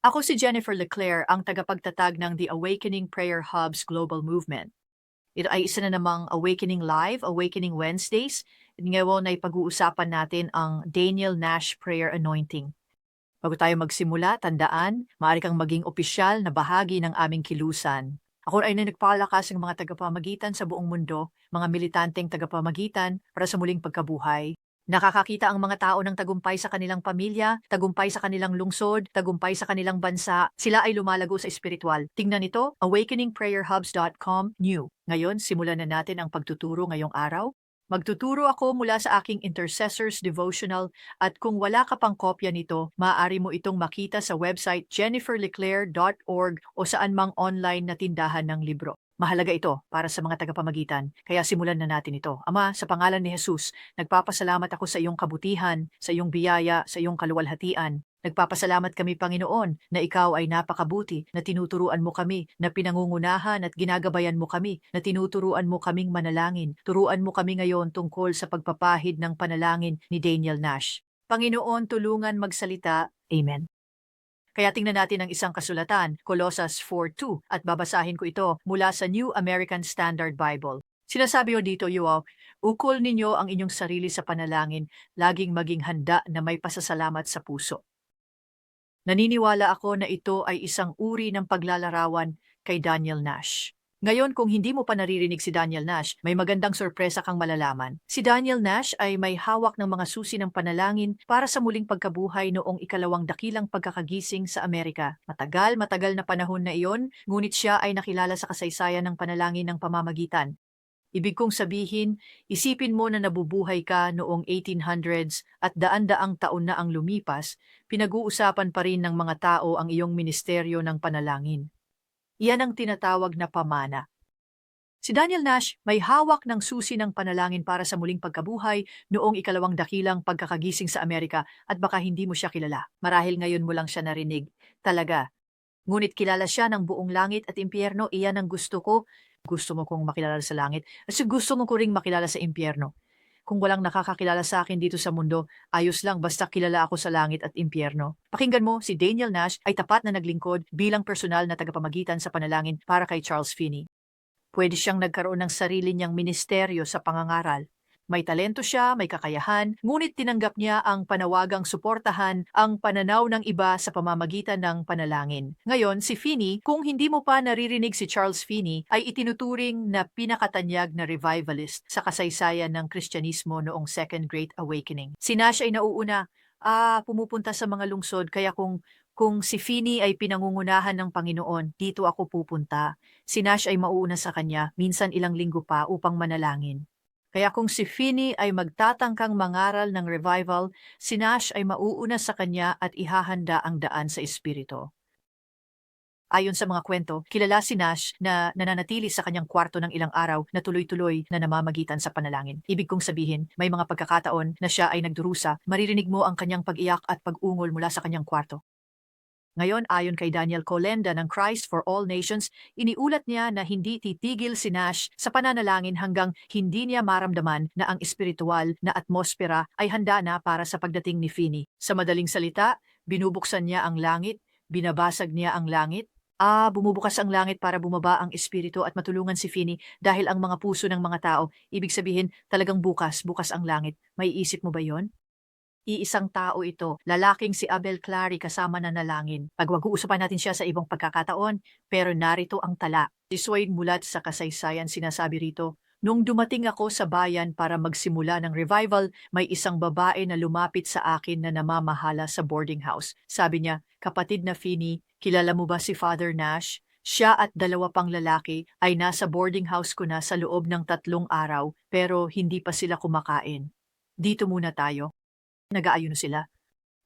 Ako si Jennifer Leclerc, ang tagapagtatag ng The Awakening Prayer Hubs Global Movement. Ito ay isa na namang Awakening Live, Awakening Wednesdays. Ngayon ay pag-uusapan natin ang Daniel Nash Prayer Anointing. Bago tayo magsimula, tandaan, maaari kang maging opisyal na bahagi ng aming kilusan. Ako ay na ng mga tagapamagitan sa buong mundo, mga militanteng tagapamagitan para sa muling pagkabuhay. Nakakakita ang mga tao ng tagumpay sa kanilang pamilya, tagumpay sa kanilang lungsod, tagumpay sa kanilang bansa. Sila ay lumalago sa espiritual. Tingnan ito, awakeningprayerhubs.com new. Ngayon, simulan na natin ang pagtuturo ngayong araw. Magtuturo ako mula sa aking Intercessors Devotional at kung wala ka pang kopya nito, maaari mo itong makita sa website jenniferleclaire.org o saan mang online na tindahan ng libro. Mahalaga ito para sa mga tagapamagitan, kaya simulan na natin ito. Ama, sa pangalan ni Jesus, nagpapasalamat ako sa iyong kabutihan, sa iyong biyaya, sa iyong kaluwalhatian. Nagpapasalamat kami, Panginoon, na ikaw ay napakabuti, na tinuturuan mo kami, na pinangungunahan at ginagabayan mo kami, na tinuturuan mo kaming manalangin. Turuan mo kami ngayon tungkol sa pagpapahid ng panalangin ni Daniel Nash. Panginoon, tulungan magsalita. Amen. Kaya tingnan natin ang isang kasulatan, Colossus 4.2, at babasahin ko ito mula sa New American Standard Bible. Sinasabi ko dito, Yuaw, ukol ninyo ang inyong sarili sa panalangin, laging maging handa na may pasasalamat sa puso. Naniniwala ako na ito ay isang uri ng paglalarawan kay Daniel Nash. Ngayon, kung hindi mo pa naririnig si Daniel Nash, may magandang sorpresa kang malalaman. Si Daniel Nash ay may hawak ng mga susi ng panalangin para sa muling pagkabuhay noong ikalawang dakilang pagkakagising sa Amerika. Matagal, matagal na panahon na iyon, ngunit siya ay nakilala sa kasaysayan ng panalangin ng pamamagitan. Ibig kong sabihin, isipin mo na nabubuhay ka noong 1800s at daan-daang taon na ang lumipas, pinag-uusapan pa rin ng mga tao ang iyong ministeryo ng panalangin. Iyan ang tinatawag na pamana. Si Daniel Nash may hawak ng susi ng panalangin para sa muling pagkabuhay noong ikalawang dakilang pagkakagising sa Amerika at baka hindi mo siya kilala. Marahil ngayon mo lang siya narinig. Talaga. Ngunit kilala siya ng buong langit at impyerno, iyan ang gusto ko. Gusto mo kong makilala sa langit. At gusto mo ko ring makilala sa impyerno. Kung walang nakakakilala sa akin dito sa mundo, ayos lang basta kilala ako sa langit at impyerno. Pakinggan mo, si Daniel Nash ay tapat na naglingkod bilang personal na tagapamagitan sa panalangin para kay Charles Finney. Pwede siyang nagkaroon ng sarili niyang ministeryo sa pangangaral. May talento siya, may kakayahan, ngunit tinanggap niya ang panawagang suportahan ang pananaw ng iba sa pamamagitan ng panalangin. Ngayon, si Finney, kung hindi mo pa naririnig si Charles Finney, ay itinuturing na pinakatanyag na revivalist sa kasaysayan ng Kristyanismo noong Second Great Awakening. Si Nash ay nauuna, ah, pumupunta sa mga lungsod, kaya kung kung si Finney ay pinangungunahan ng Panginoon, dito ako pupunta. Si Nash ay mauuna sa kanya, minsan ilang linggo pa upang manalangin. Kaya kung si Finney ay magtatangkang mangaral ng revival, si Nash ay mauuna sa kanya at ihahanda ang daan sa Espiritu. Ayon sa mga kwento, kilala si Nash na nananatili sa kanyang kwarto ng ilang araw na tuloy-tuloy na namamagitan sa panalangin. Ibig kong sabihin, may mga pagkakataon na siya ay nagdurusa, maririnig mo ang kanyang pag-iyak at pag-ungol mula sa kanyang kwarto. Ngayon, ayon kay Daniel Colenda ng Christ for All Nations, iniulat niya na hindi titigil si Nash sa pananalangin hanggang hindi niya maramdaman na ang espiritual na atmosfera ay handa na para sa pagdating ni Finney. Sa madaling salita, binubuksan niya ang langit, binabasag niya ang langit, Ah, bumubukas ang langit para bumaba ang espiritu at matulungan si Finney dahil ang mga puso ng mga tao, ibig sabihin talagang bukas, bukas ang langit. May isip mo ba yon? Iisang tao ito, lalaking si Abel Clary kasama na nalangin. Pagwag-uusapan natin siya sa ibang pagkakataon, pero narito ang tala. Swain Mulat sa kasaysayan sinasabi rito, Nung dumating ako sa bayan para magsimula ng revival, may isang babae na lumapit sa akin na namamahala sa boarding house. Sabi niya, kapatid na Finney, kilala mo ba si Father Nash? Siya at dalawa pang lalaki ay nasa boarding house ko na sa loob ng tatlong araw pero hindi pa sila kumakain. Dito muna tayo. Nag-aayuno sila.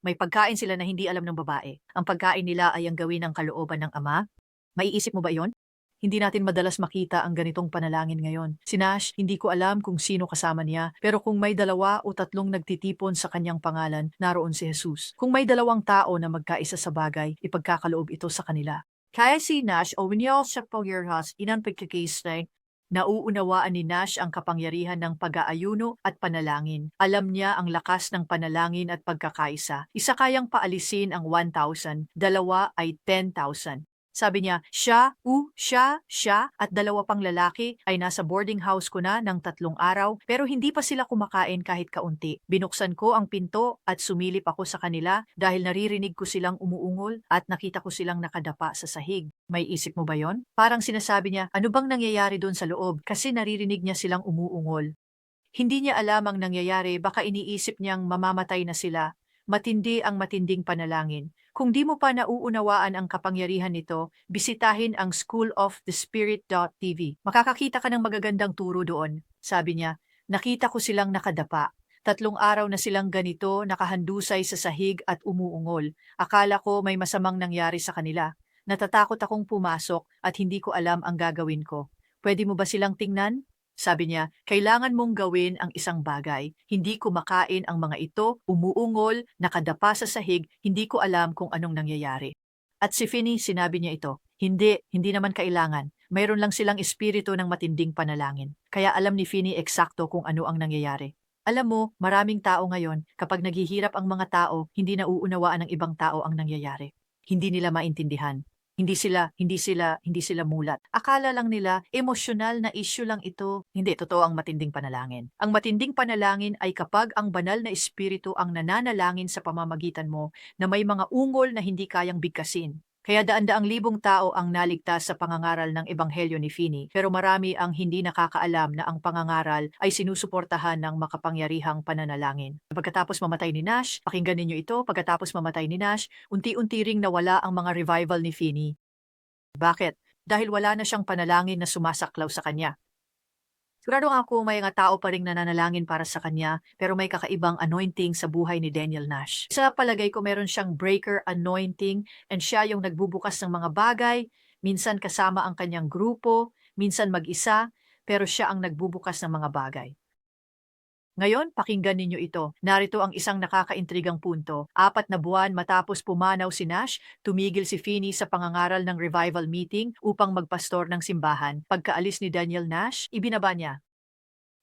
May pagkain sila na hindi alam ng babae. Ang pagkain nila ay ang gawin ng kalooban ng ama. Maiisip mo ba yon? Hindi natin madalas makita ang ganitong panalangin ngayon. Si Nash, hindi ko alam kung sino kasama niya, pero kung may dalawa o tatlong nagtitipon sa kanyang pangalan, naroon si Jesus. Kung may dalawang tao na magkaisa sa bagay, ipagkakaloob ito sa kanila. Kaya si Nash o Winyal sa Pagirhas, inan pagkakisnay, Nauunawaan ni Nash ang kapangyarihan ng pag-aayuno at panalangin. Alam niya ang lakas ng panalangin at pagkakaisa. Isa kayang paalisin ang 1,000, dalawa ay 10,000. Sabi niya, siya, u, siya, siya, at dalawa pang lalaki ay nasa boarding house ko na ng tatlong araw pero hindi pa sila kumakain kahit kaunti. Binuksan ko ang pinto at sumilip ako sa kanila dahil naririnig ko silang umuungol at nakita ko silang nakadapa sa sahig. May isip mo ba yon? Parang sinasabi niya, ano bang nangyayari doon sa loob kasi naririnig niya silang umuungol. Hindi niya alam ang nangyayari, baka iniisip niyang mamamatay na sila. Matindi ang matinding panalangin. Kung di mo pa nauunawaan ang kapangyarihan nito, bisitahin ang schoolofthespirit.tv. Makakakita ka ng magagandang turo doon. Sabi niya, nakita ko silang nakadapa. Tatlong araw na silang ganito, nakahandusay sa sahig at umuungol. Akala ko may masamang nangyari sa kanila. Natatakot akong pumasok at hindi ko alam ang gagawin ko. Pwede mo ba silang tingnan? Sabi niya, kailangan mong gawin ang isang bagay. Hindi kumakain ang mga ito, umuungol, nakadapa sa sahig, hindi ko alam kung anong nangyayari. At si Finney, sinabi niya ito, hindi, hindi naman kailangan. Mayroon lang silang espiritu ng matinding panalangin. Kaya alam ni Finney eksakto kung ano ang nangyayari. Alam mo, maraming tao ngayon, kapag naghihirap ang mga tao, hindi nauunawaan ng ibang tao ang nangyayari. Hindi nila maintindihan. Hindi sila, hindi sila, hindi sila mulat. Akala lang nila, emosyonal na issue lang ito. Hindi, totoo ang matinding panalangin. Ang matinding panalangin ay kapag ang banal na espiritu ang nananalangin sa pamamagitan mo na may mga ungol na hindi kayang bigkasin. Kaya daan-daang libong tao ang naligtas sa pangangaral ng Ebanghelyo ni Finney, pero marami ang hindi nakakaalam na ang pangangaral ay sinusuportahan ng makapangyarihang pananalangin. Pagkatapos mamatay ni Nash, pakinggan ninyo ito, pagkatapos mamatay ni Nash, unti-unti ring nawala ang mga revival ni Finney. Bakit? Dahil wala na siyang panalangin na sumasaklaw sa kanya. Sigurado nga ako may mga tao pa rin nananalangin para sa kanya pero may kakaibang anointing sa buhay ni Daniel Nash. Sa palagay ko meron siyang breaker anointing and siya yung nagbubukas ng mga bagay, minsan kasama ang kanyang grupo, minsan mag-isa, pero siya ang nagbubukas ng mga bagay. Ngayon, pakinggan ninyo ito. Narito ang isang nakakaintrigang punto. Apat na buwan matapos pumanaw si Nash, tumigil si Finney sa pangangaral ng revival meeting upang magpastor ng simbahan. Pagkaalis ni Daniel Nash, ibinaba niya.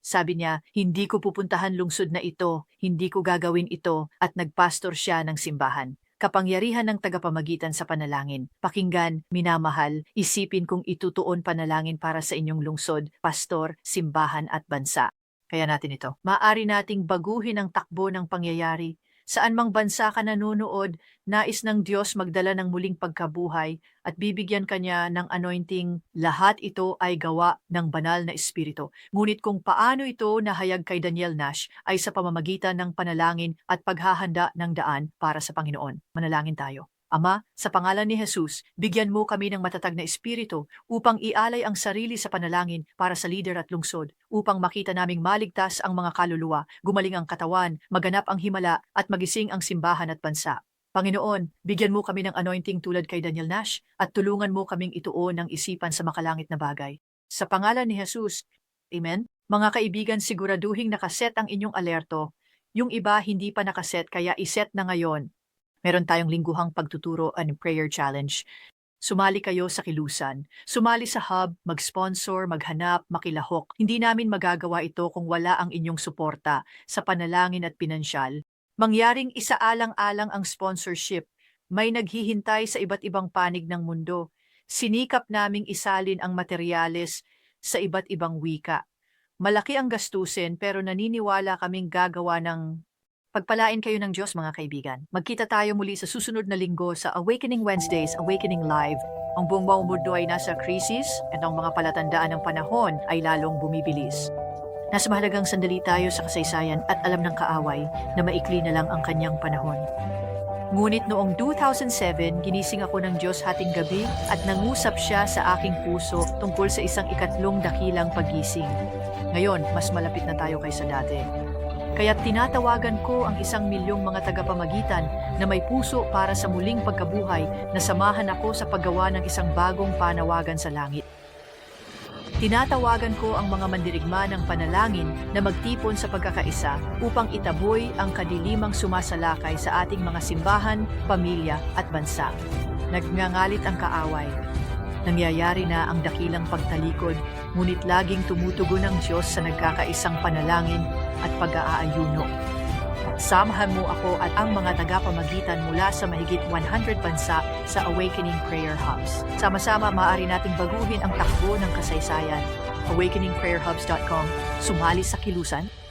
Sabi niya, hindi ko pupuntahan lungsod na ito, hindi ko gagawin ito, at nagpastor siya ng simbahan. Kapangyarihan ng tagapamagitan sa panalangin. Pakinggan, minamahal, isipin kung itutuon panalangin para sa inyong lungsod, pastor, simbahan at bansa. Kaya natin ito. Maari nating baguhin ang takbo ng pangyayari. Saan mang bansa ka nanonood, nais ng Diyos magdala ng muling pagkabuhay at bibigyan kanya ng anointing. Lahat ito ay gawa ng banal na espiritu. Ngunit kung paano ito nahayag kay Daniel Nash ay sa pamamagitan ng panalangin at paghahanda ng daan para sa Panginoon. Manalangin tayo. Ama, sa pangalan ni Jesus, bigyan mo kami ng matatag na espiritu upang ialay ang sarili sa panalangin para sa lider at lungsod, upang makita naming maligtas ang mga kaluluwa, gumaling ang katawan, maganap ang himala at magising ang simbahan at bansa. Panginoon, bigyan mo kami ng anointing tulad kay Daniel Nash at tulungan mo kaming ituon ng isipan sa makalangit na bagay. Sa pangalan ni Jesus, Amen. Mga kaibigan, siguraduhing nakaset ang inyong alerto. Yung iba hindi pa nakaset kaya iset na ngayon Meron tayong lingguhang pagtuturo and prayer challenge. Sumali kayo sa kilusan. Sumali sa hub, mag-sponsor, maghanap, makilahok. Hindi namin magagawa ito kung wala ang inyong suporta sa panalangin at pinansyal. Mangyaring isaalang-alang ang sponsorship. May naghihintay sa iba't ibang panig ng mundo. Sinikap naming isalin ang materyales sa iba't ibang wika. Malaki ang gastusin pero naniniwala kaming gagawa ng Pagpalain kayo ng Diyos mga kaibigan. Magkita tayo muli sa susunod na linggo sa Awakening Wednesdays, Awakening Live. Ang buong buong mundo ay nasa krisis at ang mga palatandaan ng panahon ay lalong bumibilis. Nasa mahalagang sandali tayo sa kasaysayan at alam ng kaaway na maikli na lang ang kanyang panahon. Ngunit noong 2007, ginising ako ng Diyos hating gabi at nangusap siya sa aking puso tungkol sa isang ikatlong dakilang pagising. Ngayon, mas malapit na tayo kaysa dati. Kaya tinatawagan ko ang isang milyong mga tagapamagitan na may puso para sa muling pagkabuhay na samahan ako sa paggawa ng isang bagong panawagan sa langit. Tinatawagan ko ang mga mandirigma ng panalangin na magtipon sa pagkakaisa upang itaboy ang kadilimang sumasalakay sa ating mga simbahan, pamilya at bansa. Nagngangalit ang kaaway. Nangyayari na ang dakilang pagtalikod, ngunit laging tumutugon ang Diyos sa nagkakaisang panalangin at pag-aayuno. Samahan mo ako at ang mga tagapamagitan mula sa mahigit 100 bansa sa Awakening Prayer Hubs. Sama-sama maaari nating baguhin ang takbo ng kasaysayan. AwakeningPrayerHubs.com. Sumali sa kilusan